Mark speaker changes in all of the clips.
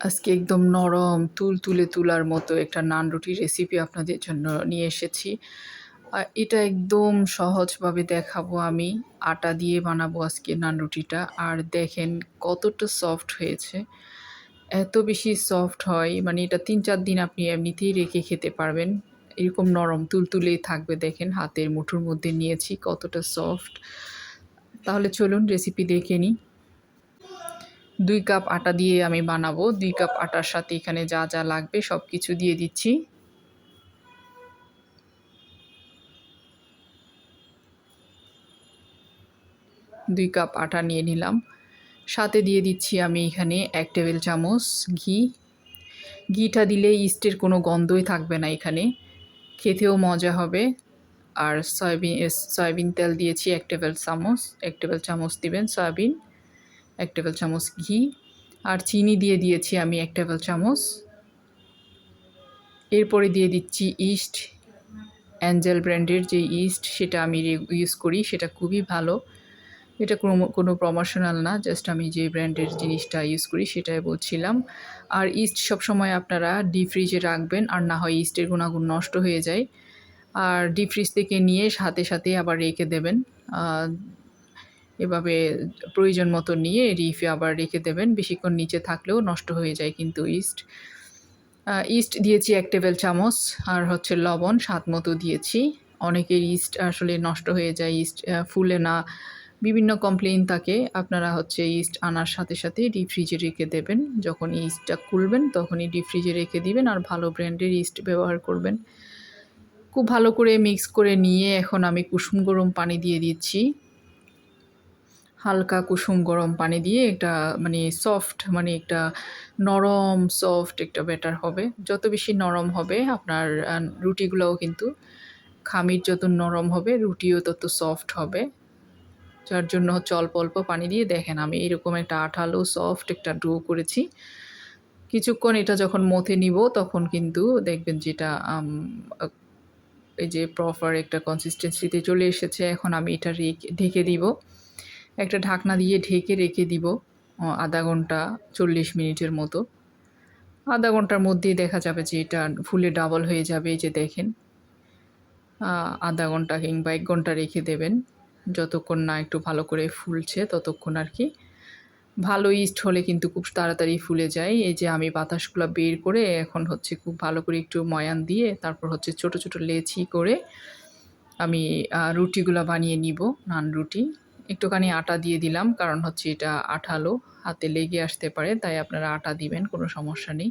Speaker 1: আজকে একদম নরম, তুলতুলে তুলার মতো একটা নান রুটির রেসিপি আপনাদের জন্য নিয়ে এসেছি। আর এটা একদম সহজভাবে দেখাবো আমি। আটা দিয়ে বানাবো আজকে নান রুটিটা। আর দেখেন কতটা সফট হয়েছে। এত বেশি সফট হয়। মানে এটা তিন চার দিন আপনি এমনিতেই রেখে খেতে পারবেন। এরকম নরম, তুলতুলেই থাকবে দেখেন। হাতের মুঠোর মধ্যে নিয়েছি কতটা সফট তাহলে চলুন রেসিপি দেখে নিই। দুই কাপ আটা দিয়ে আমি বানাবো। দুই কাপ আটার সাথে এখানে যা যা লাগবে সব কিছু দিয়ে দিচ্ছি। দুই কাপ আটা নিয়ে নিলাম। সাথে দিয়ে দিচ্ছি আমি এখানে এক টেবিল চামচ ঘি। ঘিটা দিলে ইস্টের কোনো গন্ধই থাকবে না এখানে। খেতেও মজা হবে। আর সয়াবিন সয়াবিন তেল দিয়েছি এক টেবিল চামচ, এক টেবিল চামচ দিবেন সয়াবিন। এক টেবিল চামচ ঘি আর চিনি দিয়ে দিয়েছি আমি এক টেবিল চামচ। এরপরে দিয়ে দিচ্ছি ইস্ট, অ্যাঞ্জেল ব্র্যান্ডের যে ইস্ট সেটা আমি ইউজ করি, সেটা খুবই ভালো। এটা কোনো কোনো প্রমোশনাল না জাস্ট আমি যে ব্র্যান্ডের জিনিসটা ইউজ করি সেটাই বলছিলাম। আর ইস্ট সবসময় আপনারা ডিপ ফ্রিজে রাখবেন, আর না হয় ইস্টের গুণাগুণ নষ্ট হয়ে যায়। আর ডিপ ফ্রিজ থেকে নিয়ে সাথে সাথে আবার রেখে দেবেন। এভাবে প্রয়োজন মতো নিয়ে রিফে আবার রেখে দেবেন। বেশিক্ষণ নিচে থাকলেও নষ্ট হয়ে যায় কিন্তু ইস্ট ইস্ট দিয়েছি এক টেবিল চামচ আর হচ্ছে লবণ স্বাদ মতো দিয়েছি। অনেকের ইস্ট আসলে নষ্ট হয়ে যায় ইস্ট ফুলে না। বিভিন্ন কমপ্লেন থাকে, আপনারা হচ্ছে ইস্ট আনার সাথে সাথে ডিপ ফ্রিজে রেখে দেবেন। যখন ইস্টটা খুলবেন তখনই ডিপ ফ্রিজে রেখে দিবেন আর ভালো ব্র্যান্ডের ইস্ট ব্যবহার করবেন। খুব ভালো করে মিক্স করে নিয়ে এখন আমি কুসুম গরম পানি দিয়ে দিচ্ছি। হালকা কুসুম গরম পানি দিয়ে একটা মানে সফট মানে একটা নরম সফট একটা ব্যাটার হবে। যত বেশি নরম হবে, আপনার রুটিগুলোও কিন্তু খামির যত নরম হবে, রুটিও তত সফট হবে। যার জন্য হচ্ছে অল্প অল্প পানি দিয়ে দেখেন আমি এরকম একটা আঠালো সফট একটা ডো করেছি। কিছুক্ষণ এটা যখন মথে নিব, তখন কিন্তু দেখবেন যেটা এই যে প্রপার একটা কনসিস্টেন্সিতে চলে এসেছে। এখন আমি এটা ঢেকে দিব। একটা ঢাকনা দিয়ে ঢেকে রেখে দিব আধা ঘণ্টা চল্লিশ মিনিটের মতো। আধা ঘণ্টার মধ্যেই দেখা যাবে যে এটা ফুলে ডাবল হয়ে যাবে এই যে দেখেন। আধা ঘণ্টা কিংবা এক ঘণ্টা রেখে দেবেন। যতক্ষণ না একটু ভালো করে ফুলছে ততক্ষণ আর কি। ভালো ইস্ট হলে কিন্তু খুব তাড়াতাড়ি ফুলে যায়। এই যে আমি বাতাসগুলো বের করে এখন হচ্ছে খুব ভালো করে একটু ময়ান দিয়ে তারপর হচ্ছে ছোট ছোট লেচি করে আমি রুটিগুলো বানিয়ে নিব, নান রুটি। একটুখানি আটা দিয়ে দিলাম, কারণ হচ্ছে এটা আঠালো, হাতে লেগে আসতে পারে, তাই আপনারা আটা দিবেন, কোনো সমস্যা নেই।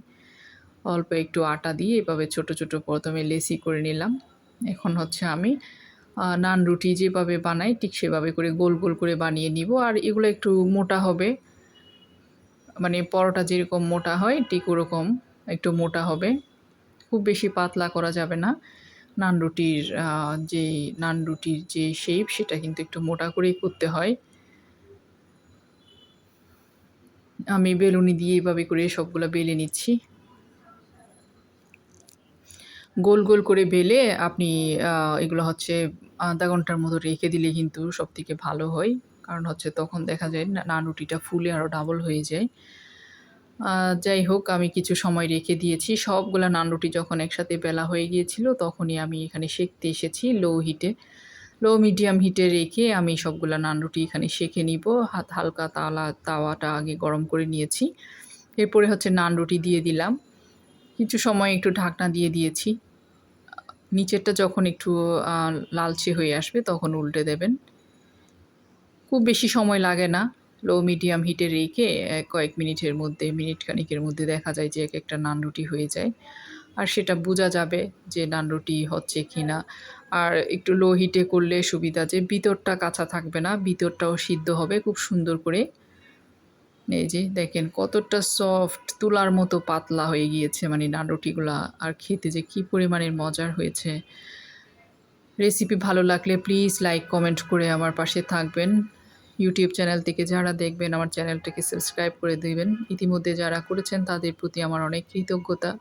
Speaker 1: অল্প একটু আটা দিয়ে এভাবে ছোট ছোট প্রথমে লেসি করে নিলাম। এখন হচ্ছে আমি নান রুটি যেভাবে বানাই, ঠিক সেভাবে করে গোল গোল করে বানিয়ে নিব, আর এগুলো একটু মোটা হবে। মানে পরোটা যেরকম মোটা হয়, ঠিক ওরকম একটু মোটা হবে। খুব বেশি পাতলা করা যাবে না। নান রুটির যে নান রুটির যে শেপ সেটা কিন্তু একটু মোটা করেই করতে হয়। আমি বেলুনি দিয়ে এভাবে করে সবগুলো বেলে নিচ্ছি। গোল গোল করে বেলে আপনি এগুলো হচ্ছে আধা ঘণ্টার মতো রেখে দিলে কিন্তু সব থেকে ভালো হয়। কারণ হচ্ছে তখন দেখা যায় নান রুটিটা ফুলে আরও ডাবল হয়ে যায়। যাই হোক, আমি কিছু সময় রেখে দিয়েছি। সবগুলো নান রুটি যখন একসাথে বেলা হয়ে গিয়েছিল, তখনই আমি এখানে শেখতে এসেছি লো হিটে লো মিডিয়াম হিটে রেখে আমি সবগুলো নান রুটি এখানে শেখে নিব। হাত, হালকা তালা, তাওয়াটা আগে গরম করে নিয়েছি। এরপরে হচ্ছে নান রুটি দিয়ে দিলাম। কিছু সময় একটু ঢাকনা দিয়ে দিয়েছি। নিচেরটা যখন একটু লালচে হয়ে আসবে, তখন উল্টে দেবেন। খুব বেশি সময় লাগে না। লো, মিডিয়াম হিটে রেখে কয়েক মিনিটের মধ্যে, মিনিট খানিকের মধ্যে দেখা যায় যে এক একটা নান রুটি হয়ে যায়। আর সেটা বোঝা যাবে যে নান রুটি হচ্ছে কি না আর একটু লো হিটে করলে সুবিধা যে ভিতরটা কাঁচা থাকবে না, ভিতরটাও সিদ্ধ হবে খুব সুন্দর করে। এই যে দেখেন কতটা সফট তুলার মতো পাতলা হয়ে গিয়েছে মানে নান রুটিগুলা। আর খেতে যে কী পরিমাণের মজার হয়েছে। রেসিপি ভালো লাগলে প্লিজ লাইক, কমেন্ট করে আমার পাশে থাকবেন। ইউটিউব চ্যানেল থেকে যারা দেখবেন, আমার চ্যানেলটাকে সাবস্ক্রাইব করে দেবেন। ইতিমধ্যে যারা করেছেন, তাদের প্রতি আমার অনেক কৃতজ্ঞতা।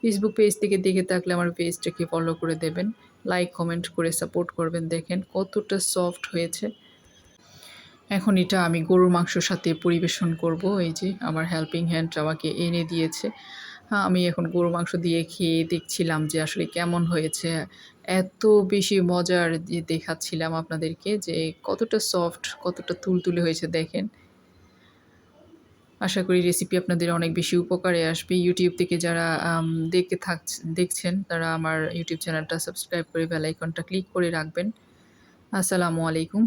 Speaker 1: ফেসবুক পেজ থেকে দেখে থাকলে আমার পেজটাকে ফলো করে দেবেন। লাইক কমেন্ট করে সাপোর্ট করবেন। দেখেন কতটা সফট হয়েছে। এখন এটা আমি গরুর মাংসর সাথে পরিবেশন করব। এই যে আমার হেল্পিং হ্যান্ড আমাকে এনে দিয়েছে। হ্যাঁ, আমি এখন গরুর মাংস দিয়ে খেয়ে দেখছিলাম যে আসলে কেমন হয়েছে। এত বেশি মজার দিয়ে দেখাচ্ছিলাম আপনাদেরকে যে কতটা সফট কতটা তুলতুলে হয়েছে দেখেন। আশা করি রেসিপি আপনাদের অনেক বেশি উপকারে আসবে। ইউটিউব থেকে যারা দেখতে থাক দেখছেন তারা আমার ইউটিউব চ্যানেলটা সাবস্ক্রাইব করে বেল আইকনটা ক্লিক করে রাখবেন। আসসালামু আলাইকুম।